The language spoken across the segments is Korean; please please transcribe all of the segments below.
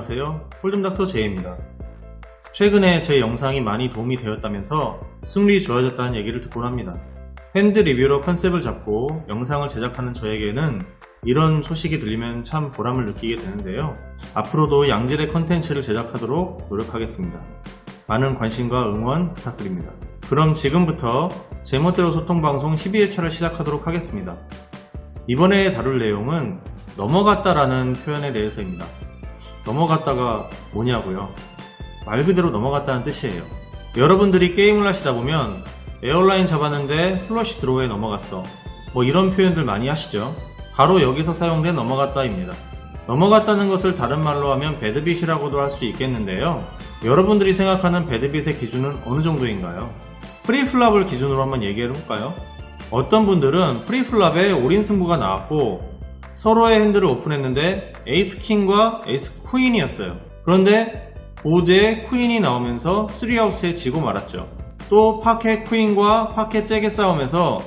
안녕하세요. 홀든닥터 제이입니다. 최근에 제 영상이 많이 도움이 되었다면서 승률이 좋아졌다는 얘기를 듣곤 합니다. 핸드 리뷰로 컨셉을 잡고 영상을 제작하는 저에게는 이런 소식이 들리면 참 보람을 느끼게 되는데요. 앞으로도 양질의 컨텐츠를 제작하도록 노력하겠습니다. 많은 관심과 응원 부탁드립니다. 그럼 지금부터 제멋대로 소통방송 12회차를 시작하도록 하겠습니다. 이번에 다룰 내용은 넘어갔다라는 표현에 대해서입니다. 넘어갔다가 뭐냐고요? 말 그대로 넘어갔다는 뜻이에요. 여러분들이 게임을 하시다 보면 에어라인 잡았는데 플러시 드로우에 넘어갔어. 뭐 이런 표현들 많이 하시죠? 바로 여기서 사용된 넘어갔다입니다. 넘어갔다는 것을 다른 말로 하면 배드빗이라고도 할 수 있겠는데요. 여러분들이 생각하는 배드빗의 기준은 어느 정도인가요? 프리플랍을 기준으로 한번 얘기해 볼까요? 어떤 분들은 프리플랍에 올인 승부가 나왔고 서로의 핸들을 오픈했는데 에이스 킹과 에이스 퀸이었어요. 그런데 보드에 퀸이 나오면서 3아웃에 지고 말았죠. 또 파켓 퀸과 파켓 잭의 싸움에서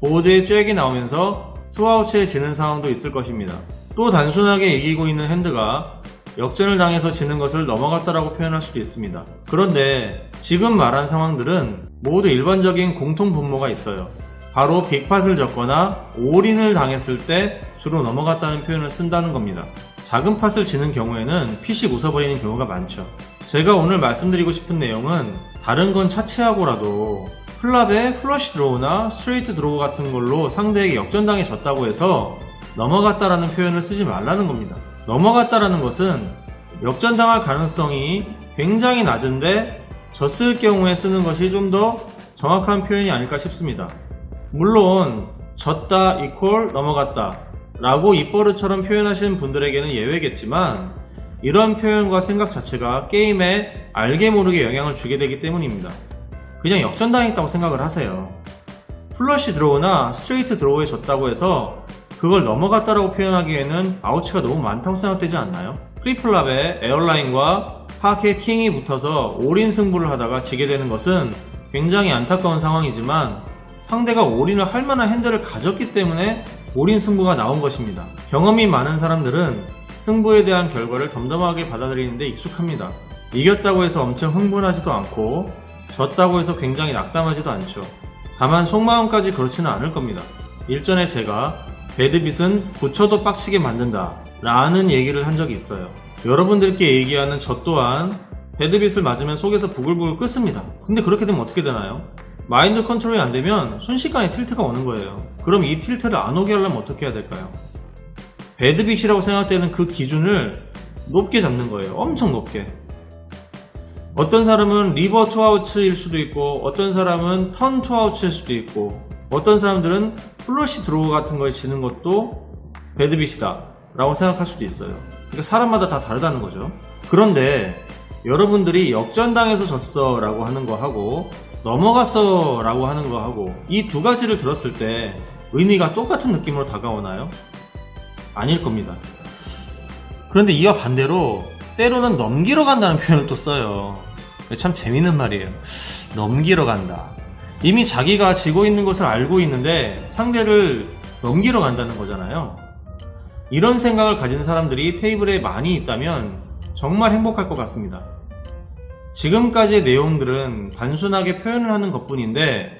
보드에 잭이 나오면서 2아웃에 지는 상황도 있을 것입니다. 또 단순하게 이기고 있는 핸드가 역전을 당해서 지는 것을 넘어갔다라고 표현할 수도 있습니다. 그런데 지금 말한 상황들은 모두 일반적인 공통 분모가 있어요. 바로 빅팟을 졌거나 올인을 당했을 때 주로 넘어갔다는 표현을 쓴다는 겁니다. 작은 팟을 지는 경우에는 핏이 웃어버리는 경우가 많죠. 제가 오늘 말씀드리고 싶은 내용은 다른 건 차치하고라도 플랍에 플러시 드로우나 스트레이트 드로우 같은 걸로 상대에게 역전당해 졌다고 해서 넘어갔다라는 표현을 쓰지 말라는 겁니다. 넘어갔다라는 것은 역전당할 가능성이 굉장히 낮은데 졌을 경우에 쓰는 것이 좀 더 정확한 표현이 아닐까 싶습니다. 물론 졌다 이퀄 넘어갔다 라고 입버릇처럼 표현하시는 분들에게는 예외겠지만 이런 표현과 생각 자체가 게임에 알게 모르게 영향을 주게 되기 때문입니다. 그냥 역전당했다고 생각을 하세요. 플러시 드로우나 스트레이트 드로우에 졌다고 해서 그걸 넘어갔다라고 표현하기에는 아우치가 너무 많다고 생각되지 않나요? 프리플랍에 에어라인과 파켓 킹이 붙어서 올인 승부를 하다가 지게 되는 것은 굉장히 안타까운 상황이지만 상대가 올인을 할 만한 핸들을 가졌기 때문에 올인 승부가 나온 것입니다. 경험이 많은 사람들은 승부에 대한 결과를 덤덤하게 받아들이는데 익숙합니다. 이겼다고 해서 엄청 흥분하지도 않고 졌다고 해서 굉장히 낙담하지도 않죠. 다만 속마음까지 그렇지는 않을 겁니다. 일전에 제가 배드빗은 붙여도 빡치게 만든다 라는 얘기를 한 적이 있어요. 여러분들께 얘기하는 저 또한 배드빗을 맞으면 속에서 부글부글 끓습니다. 근데 그렇게 되면 어떻게 되나요? 마인드 컨트롤이 안 되면 순식간에 틸트가 오는 거예요. 그럼 이 틸트를 안 오게 하려면 어떻게 해야 될까요? 배드빗이라고 생각되는 그 기준을 높게 잡는 거예요. 엄청 높게. 어떤 사람은 리버 투아우츠일 수도 있고, 어떤 사람은 턴 투아우츠일 수도 있고, 어떤 사람들은 플러시 드로우 같은 거에 지는 것도 배드빗이다. 라고 생각할 수도 있어요. 그러니까 사람마다 다 다르다는 거죠. 그런데 여러분들이 역전당해서 졌어 라고 하는 거 하고 넘어갔어 라고 하는 거 하고 이 두 가지를 들었을 때 의미가 똑같은 느낌으로 다가오나요? 아닐 겁니다. 그런데 이와 반대로 때로는 넘기러 간다는 표현을 또 써요. 참 재밌는 말이에요. 넘기러 간다. 이미 자기가 지고 있는 것을 알고 있는데 상대를 넘기러 간다는 거잖아요. 이런 생각을 가진 사람들이 테이블에 많이 있다면 정말 행복할 것 같습니다. 지금까지의 내용들은 단순하게 표현을 하는 것 뿐인데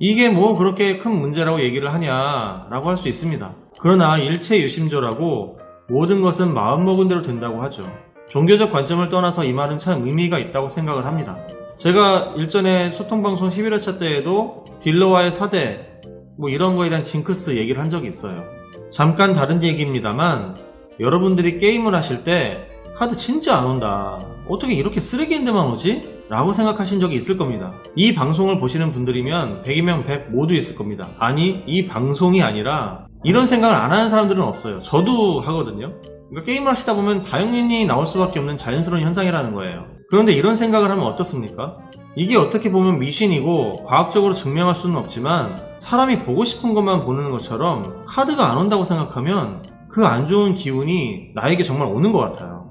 이게 뭐 그렇게 큰 문제라고 얘기를 하냐라고 할 수 있습니다. 그러나 일체 유심조라고 모든 것은 마음먹은 대로 된다고 하죠. 종교적 관점을 떠나서 이 말은 참 의미가 있다고 생각을 합니다. 제가 일전에 소통방송 11회차 때에도 딜러와의 사대 뭐 이런 거에 대한 징크스 얘기를 한 적이 있어요. 잠깐 다른 얘기입니다만 여러분들이 게임을 하실 때 카드 진짜 안 온다. 어떻게 이렇게 쓰레기 핸드만 오지? 라고 생각하신 적이 있을 겁니다. 이 방송을 보시는 분들이면 100이면 100 모두 있을 겁니다. 아니, 이 방송이 아니라 이런 생각을 안 하는 사람들은 없어요. 저도 하거든요. 그러니까 게임을 하시다 보면 당연히 나올 수밖에 없는 자연스러운 현상이라는 거예요. 그런데 이런 생각을 하면 어떻습니까? 이게 어떻게 보면 미신이고 과학적으로 증명할 수는 없지만 사람이 보고 싶은 것만 보는 것처럼 카드가 안 온다고 생각하면 그 안 좋은 기운이 나에게 정말 오는 것 같아요.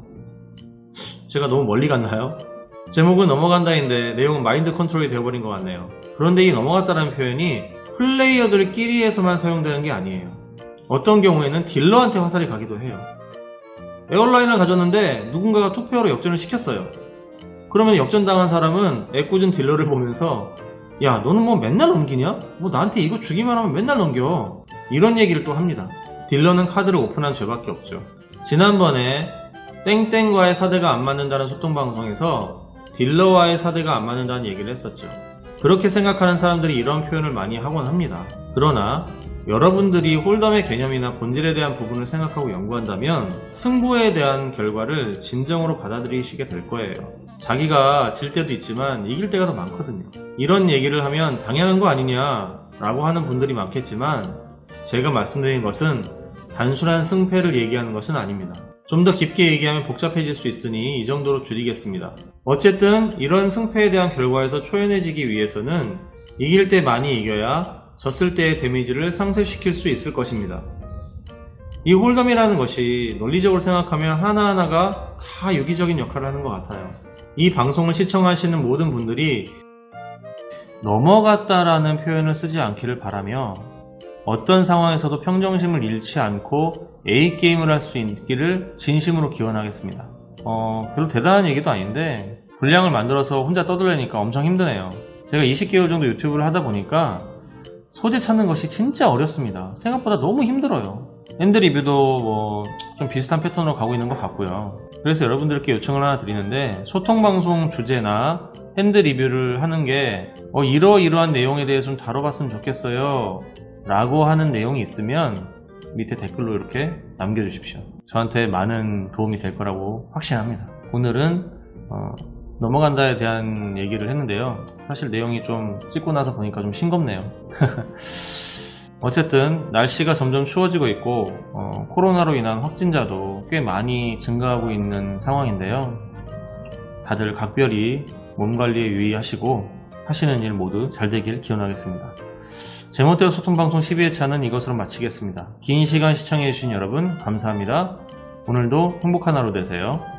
제가 너무 멀리 갔나요? 제목은 넘어간다인데 내용은 마인드 컨트롤이 되어버린 것 같네요. 그런데 이 넘어갔다는 표현이 플레이어들끼리에서만 사용되는 게 아니에요. 어떤 경우에는 딜러한테 화살이 가기도 해요. 에어라인을 가졌는데 누군가가 투표로 역전을 시켰어요. 그러면 역전당한 사람은 애꿎은 딜러를 보면서 야 너는 뭐 맨날 넘기냐? 뭐 나한테 이거 주기만 하면 맨날 넘겨. 이런 얘기를 또 합니다. 딜러는 카드를 오픈한 죄밖에 없죠. 지난번에 땡땡과의 사대가 안 맞는다는 소통방송에서 딜러와의 사대가 안 맞는다는 얘기를 했었죠. 그렇게 생각하는 사람들이 이런 표현을 많이 하곤 합니다. 그러나 여러분들이 홀덤의 개념이나 본질에 대한 부분을 생각하고 연구한다면 승부에 대한 결과를 진정으로 받아들이시게 될 거예요. 자기가 질 때도 있지만 이길 때가 더 많거든요. 이런 얘기를 하면 당연한 거 아니냐 라고 하는 분들이 많겠지만 제가 말씀드린 것은 단순한 승패를 얘기하는 것은 아닙니다. 좀 더 깊게 얘기하면 복잡해질 수 있으니 이 정도로 줄이겠습니다. 어쨌든 이런 승패에 대한 결과에서 초연해지기 위해서는 이길 때 많이 이겨야 졌을 때의 데미지를 상쇄시킬 수 있을 것입니다. 이 홀덤이라는 것이 논리적으로 생각하면 하나하나가 다 유기적인 역할을 하는 것 같아요. 이 방송을 시청하시는 모든 분들이 넘어갔다라는 표현을 쓰지 않기를 바라며 어떤 상황에서도 평정심을 잃지 않고 A게임을 할 수 있기를 진심으로 기원하겠습니다. 어, 별로 대단한 얘기도 아닌데 분량을 만들어서 혼자 떠들려니까 엄청 힘드네요. 제가 20개월 정도 유튜브를 하다 보니까 소재 찾는 것이 진짜 어렵습니다. 생각보다 너무 힘들어요. 핸드 리뷰도 뭐 좀 비슷한 패턴으로 가고 있는 것 같고요. 그래서 여러분들께 요청을 하나 드리는데 소통 방송 주제나 핸드 리뷰를 하는 게 어, 이러이러한 내용에 대해 좀 다뤄봤으면 좋겠어요. 라고 하는 내용이 있으면 밑에 댓글로 이렇게 남겨주십시오. 저한테 많은 도움이 될 거라고 확신합니다. 오늘은 어, 넘어간다에 대한 얘기를 했는데요. 사실 내용이 좀 찍고 나서 보니까 좀 싱겁네요. 어쨌든 날씨가 점점 추워지고 있고 어, 코로나로 인한 확진자도 꽤 많이 증가하고 있는 상황인데요. 다들 각별히 몸 관리에 유의하시고 하시는 일 모두 잘 되길 기원하겠습니다. 제멋대로 소통방송 12회차는 이것으로 마치겠습니다. 긴 시간 시청해주신 여러분 감사합니다. 오늘도 행복한 하루 되세요.